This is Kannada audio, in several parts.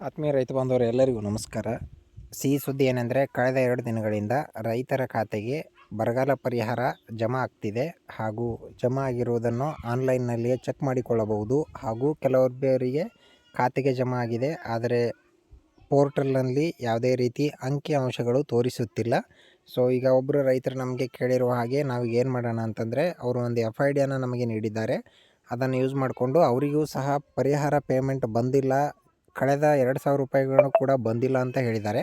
ಆತ್ಮೀಯ ರೈತ ಬಾಂಧವರು, ಎಲ್ಲರಿಗೂ ನಮಸ್ಕಾರ. ಸಿಹಿ ಸುದ್ದಿ ಏನೆಂದರೆ, ಕಳೆದ ಎರಡು ದಿನಗಳಿಂದ ರೈತರ ಖಾತೆಗೆ ಬರಗಾಲ ಪರಿಹಾರ ಜಮಾ ಆಗ್ತಿದೆ ಹಾಗೂ ಜಮಾ ಆಗಿರುವುದನ್ನು ಆನ್ಲೈನ್ನಲ್ಲಿಯೇ ಚೆಕ್ ಮಾಡಿಕೊಳ್ಳಬಹುದು ಹಾಗೂ ಕೆಲವೊಬ್ಬರಿಗೆ ಖಾತೆಗೆ ಜಮಾ ಆಗಿದೆ. ಆದರೆ ಪೋರ್ಟಲ್ನಲ್ಲಿ ಯಾವುದೇ ರೀತಿ ಅಂಕಿ ಅಂಶಗಳು ತೋರಿಸುತ್ತಿಲ್ಲ. ಸೊ, ಈಗ ಒಬ್ಬರು ರೈತರು ನಮಗೆ ಕೇಳಿರುವ ಹಾಗೆ ನಾವು ಏನು ಮಾಡೋಣ ಅಂತಂದರೆ, ಅವರು ಒಂದು ಎಫ್ ಐ ಡಿಯನ್ನು ನಮಗೆ ನೀಡಿದ್ದಾರೆ. ಅದನ್ನು ಯೂಸ್ ಮಾಡಿಕೊಂಡು ಅವರಿಗೂ ಸಹ ಪರಿಹಾರ ಪೇಮೆಂಟ್ ಬಂದಿಲ್ಲ ಕಳೆದ ಎರಡು ಸಾವಿರ ರೂಪಾಯಿಗಳು ಕೂಡ ಬಂದಿಲ್ಲ ಅಂತ ಹೇಳಿದ್ದಾರೆ.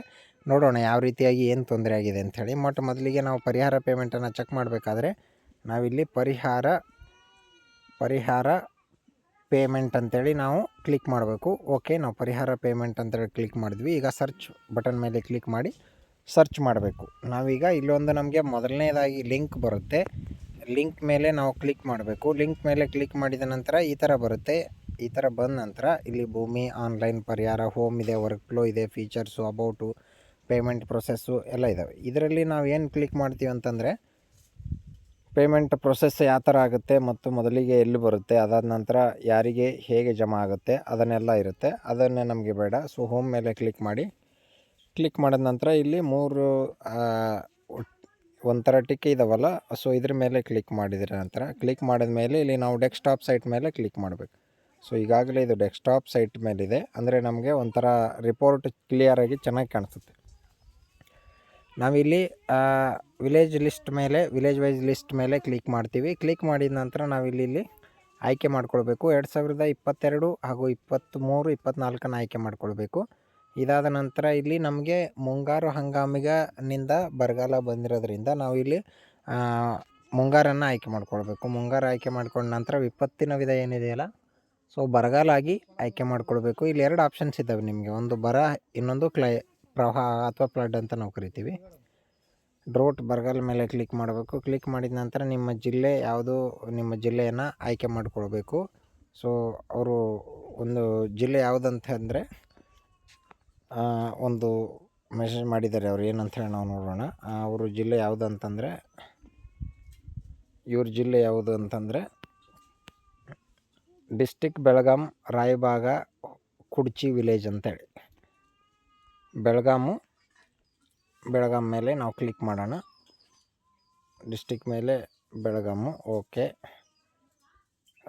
ನೋಡೋಣ ಯಾವ ರೀತಿಯಾಗಿ ಏನು ತೊಂದರೆ ಆಗಿದೆ ಅಂಥೇಳಿ ಮೊಟ್ಟ ಮೊದಲಿಗೆ ನಾವು ಪರಿಹಾರ ಪೇಮೆಂಟನ್ನು ಚೆಕ್ ಮಾಡಬೇಕಾದ್ರೆ ನಾವಿಲ್ಲಿ ಪರಿಹಾರ ಪರಿಹಾರ ಪೇಮೆಂಟ್ ಅಂತೇಳಿ ನಾವು ಕ್ಲಿಕ್ ಮಾಡಬೇಕು. ಓಕೆ ನಾವು ಪರಿಹಾರ ಪೇಮೆಂಟ್ ಅಂತೇಳಿ ಕ್ಲಿಕ್ ಮಾಡಿದ್ವಿ. ಈಗ ಸರ್ಚ್ ಬಟನ್ ಮೇಲೆ ಕ್ಲಿಕ್ ಮಾಡಿ ಸರ್ಚ್ ಮಾಡಬೇಕು. ನಾವೀಗ ಇಲ್ಲೊಂದು ನಮಗೆ ಮೊದಲನೇದಾಗಿ ಲಿಂಕ್ ಬರುತ್ತೆ. ಲಿಂಕ್ ಮೇಲೆ ನಾವು ಕ್ಲಿಕ್ ಮಾಡಬೇಕು. ಲಿಂಕ್ ಮೇಲೆ ಕ್ಲಿಕ್ ಮಾಡಿದ ನಂತರ ಈ ಥರ ಬರುತ್ತೆ. ಈ ಥರ ಬಂದ ನಂತರ ಇಲ್ಲಿ ಭೂಮಿ, ಆನ್ಲೈನ್ ಪರಿಹಾರ, ಹೋಮ್ ಇದೆ, ವರ್ಕ್ ಫ್ಲೋ ಇದೆ, ಫೀಚರ್ಸು, ಅಬೌಟು ಪೇಮೆಂಟ್ ಪ್ರೊಸೆಸ್ಸು ಎಲ್ಲ ಇದ್ದಾವೆ ಇದರಲ್ಲಿ ನಾವು ಏನು ಕ್ಲಿಕ್ ಮಾಡ್ತೀವಿ ಅಂತಂದರೆ ಪೇಮೆಂಟ್ ಪ್ರೊಸೆಸ್ ಯಾವ ಥರ ಆಗುತ್ತೆ ಮತ್ತು ಮೊದಲಿಗೆ ಎಲ್ಲಿ ಬರುತ್ತೆ, ಅದಾದ ನಂತರ ಯಾರಿಗೆ ಹೇಗೆ ಜಮಾ ಆಗುತ್ತೆ, ಅದನ್ನೆಲ್ಲ ಇರುತ್ತೆ. ಅದನ್ನೇ ನಮಗೆ ಬೇಡ. ಸೊ, ಹೋಮ್ ಮೇಲೆ ಕ್ಲಿಕ್ ಮಾಡಿ. ಕ್ಲಿಕ್ ಮಾಡಿದ ನಂತರ ಇಲ್ಲಿ ಮೂರು ಒಂಥರ ಟಿಕ್ ಇದಾವಲ್ಲ, ಸೊ, ಇದ್ರ ಮೇಲೆ ಕ್ಲಿಕ್ ಮಾಡಿದ ನಂತರ, ಕ್ಲಿಕ್ ಮಾಡಿದ ಮೇಲೆ ಇಲ್ಲಿ ನಾವು ಡೆಸ್ಕ್ಟಾಪ್ ಸೈಟ್ ಮೇಲೆ ಕ್ಲಿಕ್ ಮಾಡಬೇಕು. ಸೊ ಈಗಾಗಲೇ ಇದು ಡೆಸ್ಕ್ಟಾಪ್ ಸೈಟ್ ಮೇಲಿದೆ. ಅಂದರೆ ನಮಗೆ ಒಂಥರ ರಿಪೋರ್ಟ್ ಕ್ಲಿಯರಾಗಿ ಚೆನ್ನಾಗಿ ಕಾಣಿಸುತ್ತೆ. ನಾವಿಲ್ಲಿ ವಿಲೇಜ್ ಲಿಸ್ಟ್ ಮೇಲೆ ವಿಲೇಜ್ ವೈಸ್ ಲಿಸ್ಟ್ ಮೇಲೆ ಕ್ಲಿಕ್ ಮಾಡ್ತೀವಿ. ಕ್ಲಿಕ್ ಮಾಡಿದ ನಂತರ ನಾವಿಲ್ಲಿ ಇಲ್ಲಿ ಆಯ್ಕೆ ಮಾಡ್ಕೊಳ್ಬೇಕು. ಎರಡು ಸಾವಿರದ ಇಪ್ಪತ್ತೆರಡು ಹಾಗೂ ಇಪ್ಪತ್ತ್ಮೂರು ಇಪ್ಪತ್ತ್ನಾಲ್ಕನ್ನು ಆಯ್ಕೆ ಮಾಡ್ಕೊಳ್ಬೇಕು. ಇದಾದ ನಂತರ ಇಲ್ಲಿ ನಮಗೆ ಮುಂಗಾರು ಹಂಗಾಮಿಗನಿಂದ ಬರಗಾಲ ಬಂದಿರೋದ್ರಿಂದ ನಾವು ಇಲ್ಲಿ ಮುಂಗಾರನ್ನು ಆಯ್ಕೆ ಮಾಡ್ಕೊಳ್ಬೇಕು. ಮುಂಗಾರು ಆಯ್ಕೆ ಮಾಡ್ಕೊಂಡ ನಂತರ ವಿಪತ್ತಿನ ವಿಧ ಏನಿದೆಯಲ್ಲ ಸೊ ಬರಗಾಲ ಆಗಿ ಆಯ್ಕೆ ಮಾಡ್ಕೊಳ್ಬೇಕು. ಇಲ್ಲಿ ಎರಡು ಆಪ್ಷನ್ಸ್ ಇದ್ದಾವೆ ನಿಮಗೆ. ಒಂದು ಬರ, ಇನ್ನೊಂದು ಕ್ಲೈ, ಪ್ರವಾಹ ಅಥವಾ ಫ್ಲಡ್ ಅಂತ ನಾವು ಕರಿತೀವಿ. ಡ್ರೋಟ್ ಬರಗಾಲ ಮೇಲೆ ಕ್ಲಿಕ್ ಮಾಡಬೇಕು. ಕ್ಲಿಕ್ ಮಾಡಿದ ನಂತರ ನಿಮ್ಮ ಜಿಲ್ಲೆ ಯಾವುದು, ನಿಮ್ಮ ಜಿಲ್ಲೆಯನ್ನು ಆಯ್ಕೆ ಮಾಡಿಕೊಳ್ಬೇಕು. ಸೊ ಅವರು ಒಂದು ಜಿಲ್ಲೆ ಯಾವುದಂತ ಅಂದರೆ ಒಂದು ಮೆಸೇಜ್ ಮಾಡಿದ್ದಾರೆ ಅವ್ರು. ಏನಂತ ಹೇಳಿ ನಾವು ನೋಡೋಣ. ಅವರು ಜಿಲ್ಲೆ ಯಾವುದು ಅಂತಂದರೆ ಇವ್ರ ಜಿಲ್ಲೆ ಯಾವುದು ಅಂತಂದರೆ ಡಿಸ್ಟಿಕ್ ಬೆಳಗಾಂ ರಾಯಬಾಗ ಕುಡ್ಚಿ ವಿಲೇಜ್ ಅಂತೇಳಿ. ಬೆಳಗಾಮು, ಬೆಳಗಾಂ ಮೇಲೆ ನಾವು ಕ್ಲಿಕ್ ಮಾಡೋಣ. ಡಿಸ್ಟಿಕ್ ಮೇಲೆ ಬೆಳಗಾಮು, ಓಕೆ.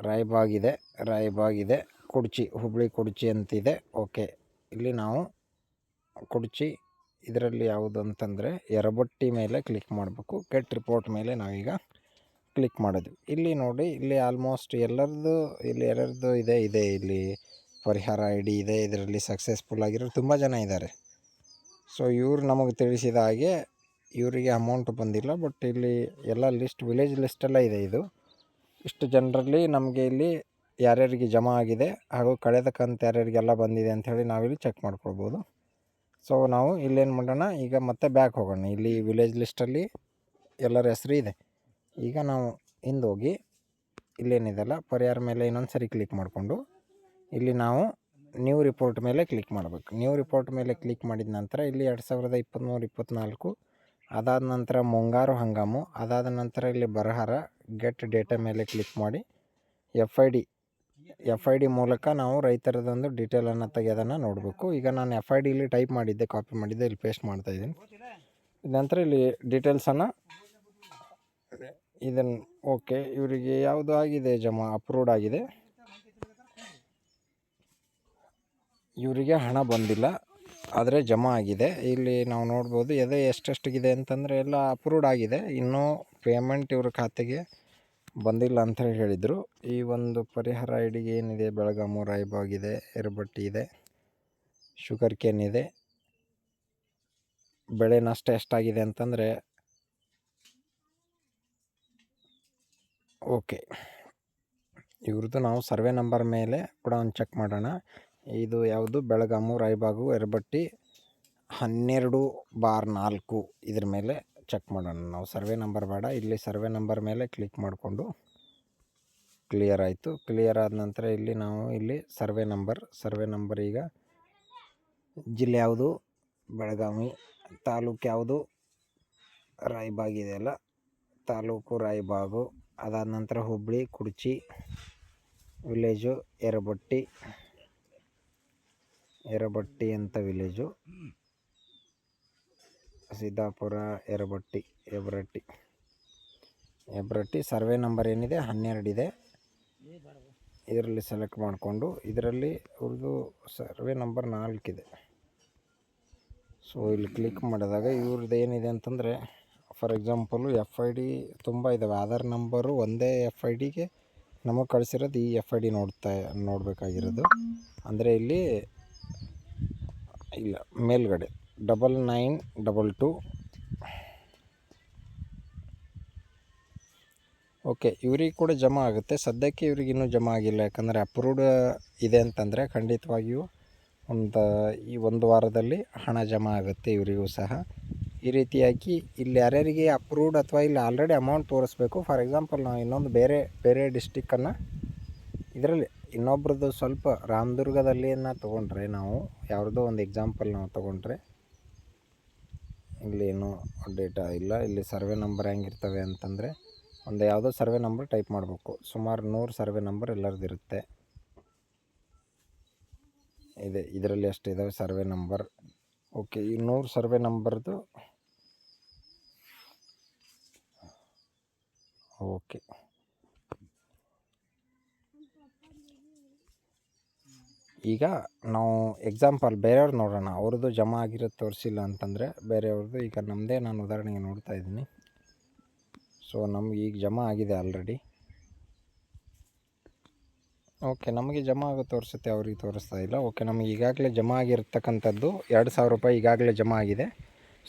ರಾಯಬಾಗ್ ಇದೆ ರಾಯಬಾಗ್ ಇದೆ. ಕುಡ್ಚಿ, ಹುಬ್ಳಿ ಕುಡ್ಚಿ ಅಂತಿದೆ, ಓಕೆ. ಇಲ್ಲಿ ನಾವು ಕುಡ್ಚಿ, ಇದರಲ್ಲಿ ಯಾವುದು ಅಂತಂದರೆ ಎರಬಟ್ಟಿ ಮೇಲೆ ಕ್ಲಿಕ್ ಮಾಡಬೇಕು. ಕೆಟ್ ರಿಪೋರ್ಟ್ ಮೇಲೆ ನಾವೀಗ ಕ್ಲಿಕ್ ಮಾಡಿದ್ವಿ ಇಲ್ಲಿ ನೋಡಿ, ಇಲ್ಲಿ ಆಲ್ಮೋಸ್ಟ್ ಎಲ್ಲರದ್ದು, ಇಲ್ಲಿ ಎಲ್ಲರದ್ದು ಇದೆ ಇದೆ. ಇಲ್ಲಿ ಪರಿಹಾರ ಐ ಡಿ ಇದೆ, ಇದರಲ್ಲಿ ಸಕ್ಸಸ್ಫುಲ್ ಆಗಿರೋ ತುಂಬ ಜನ ಇದ್ದಾರೆ. ಸೊ ಇವರು ನಮಗೆ ತಿಳಿಸಿದ ಹಾಗೆ ಇವರಿಗೆ ಅಮೌಂಟ್ ಬಂದಿಲ್ಲ ಬಟ್ ಇಲ್ಲಿ ಎಲ್ಲ ಲಿಸ್ಟ್ ವಿಲೇಜ್ ಲಿಸ್ಟೆಲ್ಲ ಇದೆ ಇದು. ಇಷ್ಟು ಜನರಲ್ಲಿ ನಮಗೆ ಇಲ್ಲಿ ಯಾರ್ಯಾರಿಗೆ ಜಮಾ ಆಗಿದೆ, ಹಾಗೂ ಕಳೆದ ಕಂತು ಯಾರ್ಯಾರಿಗೆಲ್ಲ ಬಂದಿದೆ ಅಂಥೇಳಿ ನಾವಿಲ್ಲಿ ಚೆಕ್ ಮಾಡ್ಕೊಳ್ಬೋದು. ಸೊ ನಾವು ಇಲ್ಲೇನು ಮಾಡೋಣ, ಈಗ ಮತ್ತೆ ಬ್ಯಾಕ್ ಹೋಗೋಣ. ಇಲ್ಲಿ ವಿಲೇಜ್ ಲಿಸ್ಟಲ್ಲಿ ಎಲ್ಲರ ಹೆಸರು ಇದೆ. ಈಗ ನಾವು ಹಿಂದೋಗಿ ಇಲ್ಲೇನಿದೆಲ್ಲ, ಪರಿಹಾರ ಮೇಲೆ ಇನ್ನೊಂದು ಸರಿ ಕ್ಲಿಕ್ ಮಾಡಿಕೊಂಡು, ಇಲ್ಲಿ ನಾವು ನ್ಯೂ ರಿಪೋರ್ಟ್ ಮೇಲೆ ಕ್ಲಿಕ್ ಮಾಡಬೇಕು. ನ್ಯೂ ರಿಪೋರ್ಟ್ ಮೇಲೆ ಕ್ಲಿಕ್ ಮಾಡಿದ ನಂತರ ಇಲ್ಲಿ ಎರಡು ಸಾವಿರದ ಇಪ್ಪತ್ತ್ಮೂರು ಇಪ್ಪತ್ತ್ನಾಲ್ಕು ಅದಾದ ನಂತರ ಮುಂಗಾರು ಹಂಗಾಮು, ಅದಾದ ನಂತರ ಇಲ್ಲಿ ಬರಹಾರ ಗೆಟ್ ಡೇಟಾ ಮೇಲೆ ಕ್ಲಿಕ್ ಮಾಡಿ F I D F I D ಮೂಲಕ ನಾವು ರೈತರದೊಂದು ಡೀಟೇಲನ್ನು ತೆಗೆಯೋದನ್ನು ನೋಡಬೇಕು. ಈಗ ನಾನು ಎಫ್ ಐ ಡಿಲಿ ಟೈಪ್ ಮಾಡಿದ್ದೆ ಕಾಪಿ ಮಾಡಿದ್ದೆ, ಇಲ್ಲಿ ಪೇಸ್ಟ್ ಮಾಡ್ತಾಯಿದ್ದೀನಿ ನಂತರ ಇಲ್ಲಿ ಡೀಟೇಲ್ಸನ್ನು ಇದನ್ನು ಓಕೆ, ಇವರಿಗೆ ಯಾವುದು ಆಗಿದೆ ಜಮಾ? ಅಪ್ರೂವ್ಡ್ ಆಗಿದೆ. ಇವರಿಗೆ ಹಣ ಬಂದಿಲ್ಲ, ಆದರೆ ಜಮಾ ಆಗಿದೆ. ಇಲ್ಲಿ ನಾವು ನೋಡ್ಬೋದು ಎದೆ ಎಷ್ಟೆಷ್ಟಿಗಿದೆ ಅಂತಂದರೆ ಎಲ್ಲ ಅಪ್ರೂವ್ಡ್ ಆಗಿದೆ. ಇನ್ನೂ ಪೇಮೆಂಟ್ ಇವ್ರ ಖಾತೆಗೆ ಬಂದಿಲ್ಲ ಅಂತ ಹೇಳಿ ಹೇಳಿದರು. ಈ ಒಂದು ಪರಿಹಾರ ಐಡಿಗೆ ಡಿಗೆ ಏನಿದೆ? ಬೆಳಗಾಮು, ರಾಯಬಾಗ್ ಇದೆ ಎರಬಟ್ಟಿ ಇದೆ ಶುಗರ್ ಕೇನ್ ಇದೆ. ಬೆಳೆ ನಷ್ಟ ಎಷ್ಟಾಗಿದೆ ಅಂತಂದರೆ ಓಕೆ. ಇವ್ರದ್ದು ನಾವು ಸರ್ವೆ ನಂಬರ್ ಮೇಲೆ ಕೂಡ ಒಂದು ಚೆಕ್ ಮಾಡೋಣ. ಇದು ಯಾವುದು? ಬೆಳಗಾಮು, ರಾಯಬಾಗು, ಎರಬಟ್ಟಿ, ಹನ್ನೆರಡು ಬಾರ್ ನಾಲ್ಕು ಇದ್ರ ಮೇಲೆ ಚೆಕ್ ಮಾಡೋಣ. ನಾವು ಸರ್ವೆ ನಂಬರ್ ಬೇಡ. ಇಲ್ಲಿ ಸರ್ವೆ ನಂಬರ್ ಮೇಲೆ ಕ್ಲಿಕ್ ಮಾಡಿಕೊಂಡು ಕ್ಲಿಯರ್ ಆಯಿತು. ಕ್ಲಿಯರ್ ಆದ ನಂತರ ಇಲ್ಲಿ ನಾವು ಇಲ್ಲಿ ಸರ್ವೆ ನಂಬರ್. ಸರ್ವೆ ನಂಬರ್ ಈಗ ಜಿಲ್ಲೆ ಯಾವುದು? ಬೆಳಗಾವಿ. ತಾಲೂಕು ಯಾವುದು? ರಾಯಬಾಗಿದೆಯಲ್ಲ ತಾಲೂಕು, ರಾಯಬಾಗು. ಅದಾದ ನಂತರ ಹುಬ್ಬಳ್ಳಿ, ಕುಡ್ಚಿ ವಿಲೇಜು ಎರಬಟ್ಟಿ ಎರಬಟ್ಟಿ ಅಂತ village Siddapura Erabatti Ebratti Ebratti survey number ಏನಿದೆ? ಹನ್ನೆರಡಿದೆ ಇದರಲ್ಲಿ ಸೆಲೆಕ್ಟ್ ಮಾಡಿಕೊಂಡು ಇದರಲ್ಲಿ ಅವ್ರದ್ದು ಸರ್ವೆ ನಂಬರ್ ನಾಲ್ಕಿದೆ. ಸೊ ಇಲ್ಲಿ ಕ್ಲಿಕ್ ಮಾಡಿದಾಗ ಇವ್ರದ್ದು ಏನಿದೆ ಅಂತಂದರೆ for example F I D ತುಂಬ ಇದ್ದಾವೆ ಆಧಾರ್ ನಂಬರು ಒಂದೇ ಎಫ್ ಐ ಡಿಗೆ ನಮಗೆ ಕಳಿಸಿರೋದು ಈ ಎಫ್ ಐ ಡಿ ನೋಡ್ತಾ ನೋಡಬೇಕಾಗಿರೋದು. ಅಂದರೆ ಇಲ್ಲಿ ಇಲ್ಲ, ಮೇಲ್ಗಡೆ double nine double two. Okay, ಇವ್ರಿಗೆ ಕೂಡ ಜಮಾ ಆಗುತ್ತೆ. ಸದ್ಯಕ್ಕೆ ಇವ್ರಿಗೆ ಇನ್ನೂ ಜಮಾ ಆಗಿಲ್ಲ. ಯಾಕಂದರೆ ಅಪ್ರೂವ್ಡ್ ಇದೆ ಅಂತಂದರೆ ಖಂಡಿತವಾಗಿಯೂ ಒಂದು ಈ ಒಂದು ವಾರದಲ್ಲಿ ಹಣ ಜಮಾ ಆಗುತ್ತೆ ಇವರಿಗೂ ಸಹ. ಈ ರೀತಿಯಾಗಿ ಇಲ್ಲಿ ಯಾರ್ಯಾರಿಗೆ ಅಪ್ರೂವ್ಡ್ ಅಥವಾ ಇಲ್ಲಿ ಆಲ್ರೆಡಿ ಅಮೌಂಟ್ ತೋರಿಸ್ಬೇಕು. ಫಾರ್ ಎಕ್ಸಾಂಪಲ್ ನಾವು ಇನ್ನೊಂದು ಬೇರೆ ಬೇರೆ ಡಿಸ್ಟಿಕ್ಕನ್ನು ಇದರಲ್ಲಿ ಇನ್ನೊಬ್ರದ್ದು ಸ್ವಲ್ಪ ರಾಮದುರ್ಗದಲ್ಲಿನ ತೊಗೊಂಡ್ರೆ ನಾವು ಯಾವುದೋ ಒಂದು ಎಕ್ಸಾಂಪಲ್ ನಾವು ತೊಗೊಂಡ್ರೆ ಇಲ್ಲಿ ಏನು ಡೇಟಾ ಇಲ್ಲ. ಇಲ್ಲಿ ಸರ್ವೆ ನಂಬರ್ ಹೆಂಗಿರ್ತವೆ ಅಂತಂದರೆ ಒಂದು ಯಾವುದೋ ಸರ್ವೆ ನಂಬರ್ ಟೈಪ್ ಮಾಡಬೇಕು. ಸುಮಾರು ನೂರು ಸರ್ವೆ ನಂಬರ್ ಎಲ್ಲರದ್ದು ಇರುತ್ತೆ. ಇದೆ, ಇದರಲ್ಲಿ ಅಷ್ಟು ಇದ್ದಾವೆ ಸರ್ವೆ ನಂಬರ್ ಓಕೆ ಈ ನೂರು ಸರ್ವೆ ನಂಬರ್ದು ಓಕೆ ಈಗ ನಾವು ಎಕ್ಸಾಂಪಲ್ ಬೇರೆಯವ್ರು ನೋಡೋಣ. ಅವ್ರದ್ದು ಜಮಾ ಆಗಿರೋದು ತೋರಿಸಿಲ್ಲ ಅಂತಂದರೆ ಬೇರೆಯವ್ರದ್ದು ಈಗ ನಮ್ಮದೇ ನಾನು ಉದಾಹರಣೆಗೆ ನೋಡ್ತಾ ಇದ್ದೀನಿ. ಸೊ ನಮ್ಗೆ ಈಗ ಜಮಾ ಆಗಿದೆ ಆಲ್ರೆಡಿ ಓಕೆ ನಮಗೆ ಜಮಾ ಆಗೋ ತೋರಿಸುತ್ತೆ, ಅವ್ರಿಗೆ ತೋರಿಸ್ತಾ ಇಲ್ಲ. ಓಕೆ ನಮಗೆ ಈಗಾಗಲೇ ಜಮಾ ಆಗಿರ್ತಕ್ಕಂಥದ್ದು ಎರಡು ಸಾವಿರ ರೂಪಾಯಿ ಈಗಾಗಲೇ ಜಮಾ ಆಗಿದೆ.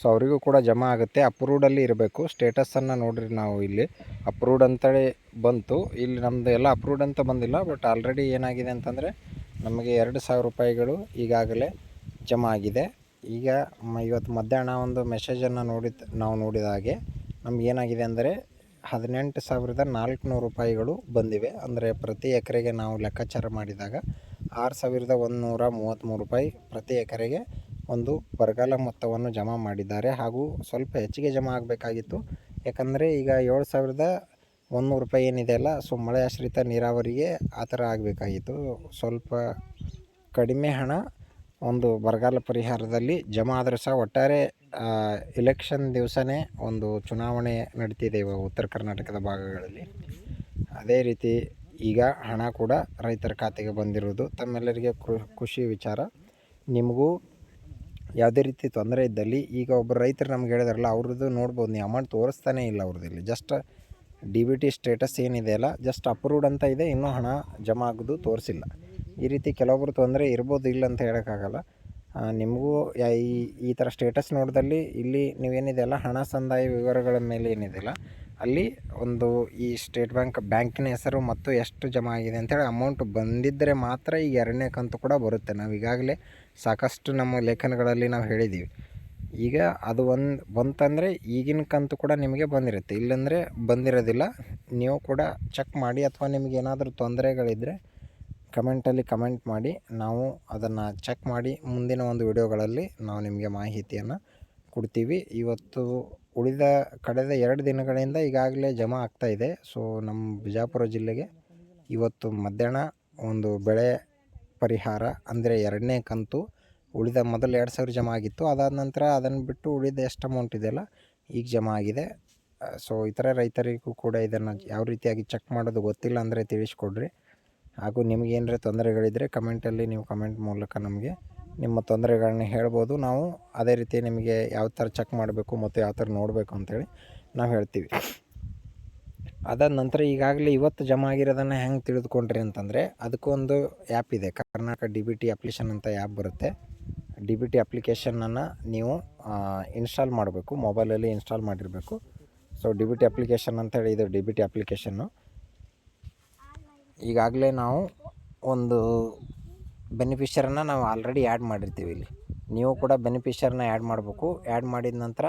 ಸೊ ಅವರಿಗೂ ಕೂಡ ಜಮಾ ಆಗುತ್ತೆ. ಅಪ್ರೂವ್ಡಲ್ಲಿ ಇರಬೇಕು. ಸ್ಟೇಟಸನ್ನು ನೋಡಿರಿ ನಾವು ಇಲ್ಲಿ. ಅಪ್ರೂವ್ಡ್ ಅಂತೇಳಿ ಬಂತು. ಇಲ್ಲಿ ನಮ್ಮದು ಎಲ್ಲ ಅಪ್ರೂವ್ಡ್ ಅಂತ ಬಂದಿಲ್ಲ. ಬಟ್ ಆಲ್ರೆಡಿ ಏನಾಗಿದೆ ಅಂತಂದರೆ, ನಮಗೆ ಎರಡು ಸಾವಿರ ರೂಪಾಯಿಗಳು ಈಗಾಗಲೇ ಜಮಾ ಆಗಿದೆ. ಈಗ ಇವತ್ತು ಮಧ್ಯಾಹ್ನ ಒಂದು ಮೆಸೇಜನ್ನು ನೋಡಿದ, ನಾವು ನೋಡಿದ ಹಾಗೆ, ನಮ್ಗೆ ಏನಾಗಿದೆ ಅಂದರೆ, ಹದಿನೆಂಟು ಸಾವಿರದ ನಾಲ್ಕುನೂರು ರೂಪಾಯಿಗಳು ಬಂದಿವೆ. ಅಂದರೆ ಪ್ರತಿ ಎಕರೆಗೆ ನಾವು ಲೆಕ್ಕಾಚಾರ ಮಾಡಿದಾಗ ಆರು ಸಾವಿರದ ಒಂದು ನೂರ ಮೂವತ್ತ್ಮೂರು ರೂಪಾಯಿ ಪ್ರತಿ ಎಕರೆಗೆ ಒಂದು ಬರಗಾಲ ಮೊತ್ತವನ್ನು ಜಮಾ ಮಾಡಿದ್ದಾರೆ ಹಾಗೂ ಸ್ವಲ್ಪ ಹೆಚ್ಚಿಗೆ ಜಮಾ ಆಗಬೇಕಾಗಿತ್ತು. ಯಾಕಂದರೆ ಈಗ ಏಳು ಸಾವಿರದ ಒಂದುನೂರು ರೂಪಾಯಿ ಏನಿದೆ ಅಲ್ಲ, ಸೊ ಮಳೆ ಆಶ್ರಿತ ನೀರಾವರಿಗೆ ಆ ಥರ ಆಗಬೇಕಾಗಿತ್ತು. ಸ್ವಲ್ಪ ಕಡಿಮೆ ಹಣ ಒಂದು ಬರಗಾಲ ಪರಿಹಾರದಲ್ಲಿ ಜಮಾ ಆದರೂ ಸಹ ಒಟ್ಟಾರೆ ಇಲೆಕ್ಷನ್ ದಿವಸನೇ ಒಂದು ಚುನಾವಣೆ ನಡೀತಿದೆ ಇವಾಗ ಉತ್ತರ ಕರ್ನಾಟಕದ ಭಾಗಗಳಲ್ಲಿ. ಅದೇ ರೀತಿ ಈಗ ಹಣ ಕೂಡ ರೈತರ ಖಾತೆಗೆ ಬಂದಿರುವುದು ತಮ್ಮೆಲ್ಲರಿಗೆ ಖುಷಿ ವಿಚಾರ. ನಿಮಗೂ ಯಾವುದೇ ರೀತಿ ತೊಂದರೆ ಇದ್ದಲ್ಲಿ ಈಗ ಒಬ್ಬರು ರೈತರು ನಮ್ಗೆ ಹೇಳಿದಾರಲ್ಲ, ಅವ್ರದ್ದು ನೋಡ್ಬೋದು ನೀವು ಅಮೌಂಟ್ ತೋರಿಸ್ತಾನೆ ಇಲ್ಲ ಅವ್ರದ್ದು just D B T status ಏನಿದೆ ಅಲ್ಲ ಜಸ್ಟ್ ಅಪ್ರೂವ್ಡ್ ಅಂತ ಇದೆ, ಇನ್ನೂ ಹಣ ಜಮಾ ಆಗೋದು ತೋರಿಸಿಲ್ಲ. ಈ ರೀತಿ ಕೆಲವೊಬ್ರು ತೊಂದರೆ ಇರ್ಬೋದು, ಇಲ್ಲ ಅಂತ ಹೇಳೋಕ್ಕಾಗಲ್ಲ. ನಿಮಗೂ ಈ ಈ ಥರ ಸ್ಟೇಟಸ್ ನೋಡಿದಲ್ಲಿ ಇಲ್ಲಿ ನೀವೇನಿದೆ ಅಲ್ಲ, ಹಣ ಸಂದಾಯ ವಿವರಗಳ ಮೇಲೆ ಏನಿದೆಯಲ್ಲ ಅಲ್ಲಿ ಒಂದು ಈ ಸ್ಟೇಟ್ ಬ್ಯಾಂಕ್ ಬ್ಯಾಂಕಿನ ಹೆಸರು ಮತ್ತು ಎಷ್ಟು ಜಮಾ ಆಗಿದೆ ಅಂತೇಳಿ ಅಮೌಂಟ್ ಬಂದಿದ್ದರೆ ಮಾತ್ರ ಈಗ ಎರಡನೇ ಕಂತು ಕೂಡ ಬರುತ್ತೆ. ನಾವು ಈಗಾಗಲೇ ಸಾಕಷ್ಟು ನಮ್ಮ ಲೇಖನಗಳಲ್ಲಿ ನಾವು ಹೇಳಿದ್ದೀವಿ. ಈಗ ಅದು ಒಂದು, ಬಂತಂದರೆ ಈಗಿನ ಕಂತು ಕೂಡ ನಿಮಗೆ ಬಂದಿರುತ್ತೆ. ಇಲ್ಲಾಂದರೆ ಬಂದಿರೋದಿಲ್ಲ. ನೀವು ಕೂಡ ಚೆಕ್ ಮಾಡಿ ಅಥವಾ ನಿಮಗೆ ಏನಾದರೂ ತೊಂದರೆಗಳಿದ್ದರೆ ಕಮೆಂಟಲ್ಲಿ ಕಮೆಂಟ್ ಮಾಡಿ. ನಾವು ಅದನ್ನು ಚೆಕ್ ಮಾಡಿ. ಮುಂದಿನ ಒಂದು ವಿಡಿಯೋಗಳಲ್ಲಿ ನಾವು ನಿಮಗೆ ಮಾಹಿತಿಯನ್ನು ಕೊಡ್ತೀವಿ. ಇವತ್ತು ಉಳಿದ, ಕಳೆದ ಎರಡು ದಿನಗಳಿಂದ ಈಗಾಗಲೇ ಜಮಾ ಆಗ್ತಾಯಿದೆ ಸೊ ನಮ್ಮ ಬಿಜಾಪುರ ಜಿಲ್ಲೆಗೆ ಇವತ್ತು ಮಧ್ಯಾಹ್ನ ಒಂದು ಬೆಳೆ ಪರಿಹಾರ ಅಂದರೆ ಎರಡನೇ ಕಂತು ಉಳಿದ ಮೊದಲು ಎರಡು ಸಾವಿರ ಜಮಾ ಆಗಿತ್ತು. ಅದಾದ ನಂತರ ಅದನ್ನು ಬಿಟ್ಟು ಉಳಿದ ಎಷ್ಟು ಅಮೌಂಟ್ ಇದೆಯಲ್ಲ ಈಗ ಜಮಾ ಆಗಿದೆ. ಸೊ ಇತರ ರೈತರಿಗೂ ಕೂಡ ಇದನ್ನು ಯಾವ ರೀತಿಯಾಗಿ ಚೆಕ್ ಮಾಡೋದು ಗೊತ್ತಿಲ್ಲ ಅಂದರೆ ತಿಳಿಸ್ಕೊಡ್ರಿ. ಹಾಗೂ ನಿಮಗೇನರ ತೊಂದರೆಗಳಿದ್ದರೆ ಕಮೆಂಟಲ್ಲಿ ನೀವು ಕಮೆಂಟ್ ಮೂಲಕ ನಮಗೆ ನಿಮ್ಮ ತೊಂದರೆಗಳನ್ನ ಹೇಳ್ಬೋದು. ನಾವು ಅದೇ ರೀತಿ ನಿಮಗೆ ಯಾವ ಥರ ಚೆಕ್ ಮಾಡಬೇಕು ಮತ್ತು ಯಾವ ಥರ ನೋಡಬೇಕು ಅಂತೇಳಿ ನಾವು ಹೇಳ್ತೀವಿ. ಅದಾದ ನಂತರ ಈಗಾಗಲೇ ಇವತ್ತು ಜಮಾ ಆಗಿರೋದನ್ನು ಹೆಂಗೆ ತಿಳಿದುಕೊಂಡ್ರಿ ಅಂತಂದರೆ ಅದಕ್ಕೊಂದು ಆ್ಯಪ್ ಇದೆ. Karnataka D B T application ಅಂತ ಆ್ಯಪ್ ಬರುತ್ತೆ. ಡಿ ಬಿ ಟಿ ಅಪ್ಲಿಕೇಶನನ್ನು ನೀವು ಇನ್ಸ್ಟಾಲ್ ಮಾಡಬೇಕು. ಮೊಬೈಲಲ್ಲಿ ಇನ್ಸ್ಟಾಲ್ ಮಾಡಿರಬೇಕು. So D B T application ಅಂತೇಳಿ ಇದು ಡಿ ಬಿ ಟಿ ಅಪ್ಲಿಕೇಶನ್ನು ಈಗಾಗಲೇ ನಾವು ಒಂದು ಬೆನಿಫಿಷರನ್ನು ನಾವು ಆಲ್ರೆಡಿ ಆ್ಯಡ್ ಮಾಡಿರ್ತೀವಿ ಇಲ್ಲಿ. ನೀವು ಕೂಡ ಬೆನಿಫಿಷರ್ನ ಆ್ಯಡ್ ಮಾಡಬೇಕು. ಆ್ಯಡ್ ಮಾಡಿದ ನಂತರ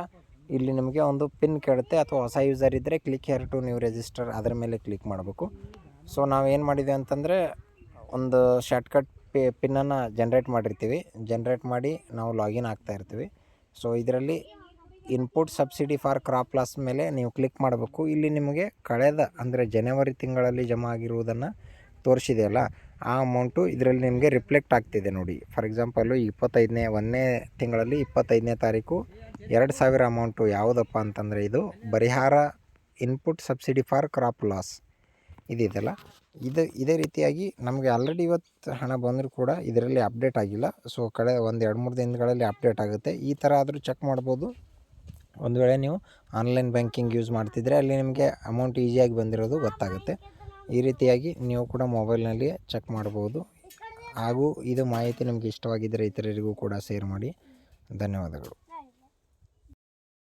ಇಲ್ಲಿ ನಿಮಗೆ ಒಂದು ಪಿನ್ ಕೇಳುತ್ತೆ ಅಥವಾ ಹೊಸ ಯೂಸರ್ ಇದ್ದರೆ ಕ್ಲಿಕ್ ಹೇರ್ ಟು ನೀವು ರಿಜಿಸ್ಟರ್ ಅದರ ಮೇಲೆ ಕ್ಲಿಕ್ ಮಾಡಬೇಕು. ಸೊ ನಾವು ಏನು ಮಾಡಿದೆ ಅಂತಂದರೆ ಒಂದು ಶಾರ್ಟ್ಕಟ್ ಪಿ ಪಿನ್ನನ್ನು ಜನ್ರೇಟ್ ಮಾಡಿರ್ತೀವಿ. ಜನ್ರೇಟ್ ಮಾಡಿ ನಾವು ಲಾಗಿನ್ ಆಗ್ತಾ ಇರ್ತೀವಿ. ಸೊ ಇದರಲ್ಲಿ input subsidy for crop loss ಮೇಲೆ ನೀವು ಕ್ಲಿಕ್ ಮಾಡಬೇಕು. ಇಲ್ಲಿ ನಿಮಗೆ ಕಳೆದ ಅಂದರೆ ಜನವರಿ ತಿಂಗಳಲ್ಲಿ ಜಮಾ ಆಗಿರುವುದನ್ನು ತೋರಿಸಿದೆಯಲ್ಲ, ಆ ಅಮೌಂಟು ಇದರಲ್ಲಿ ನಿಮಗೆ ರಿಫ್ಲೆಕ್ಟ್ ಆಗ್ತಿದೆ ನೋಡಿ. ಫಾರ್ ಎಕ್ಸಾಂಪಲ್ಲು ಇಪ್ಪತ್ತೈದನೇ, ಒಂದನೇ ತಿಂಗಳಲ್ಲಿ ಇಪ್ಪತ್ತೈದನೇ ತಾರೀಕು ಎರಡು ಸಾವಿರ ಅಮೌಂಟು ಯಾವುದಪ್ಪ ಅಂತಂದರೆ ಇದು ಪರಿಹಾರ input subsidy for crop loss ಇದಿದೆಯಲ್ಲ ಇದು, ಇದೇ ರೀತಿಯಾಗಿ ನಮಗೆ ಆಲ್ರೆಡಿ ಇವತ್ತು ಹಣ ಬಂದರೂ ಕೂಡ ಇದರಲ್ಲಿ ಅಪ್ಡೇಟ್ ಆಗಿಲ್ಲ. ಸೊ ಕಡೆ ಒಂದು ಎರಡು ಮೂರು ದಿನಗಳಲ್ಲಿ ಅಪ್ಡೇಟ್ ಆಗುತ್ತೆ. ಈ ಥರ ಆದರೂ ಚೆಕ್ ಮಾಡ್ಬೋದು. ಒಂದು ವೇಳೆ ನೀವು ಆನ್ಲೈನ್ ಬ್ಯಾಂಕಿಂಗ್ ಯೂಸ್ ಮಾಡ್ತಿದ್ರೆ ಅಲ್ಲಿ ನಿಮಗೆ ಅಮೌಂಟ್ ಈಸಿಯಾಗಿ ಬಂದಿರೋದು ಗೊತ್ತಾಗುತ್ತೆ. ಈ ರೀತಿಯಾಗಿ ನೀವು ಕೂಡ ಮೊಬೈಲ್ನಲ್ಲಿ ಚೆಕ್ ಮಾಡ್ಬೋದು. ಹಾಗೂ ಇದು ಮಾಹಿತಿ ನಿಮಗೆ ಇಷ್ಟವಾಗಿದ್ದರೆ ಇತರರಿಗೂ ಕೂಡ ಶೇರ್ ಮಾಡಿ. ಧನ್ಯವಾದಗಳು.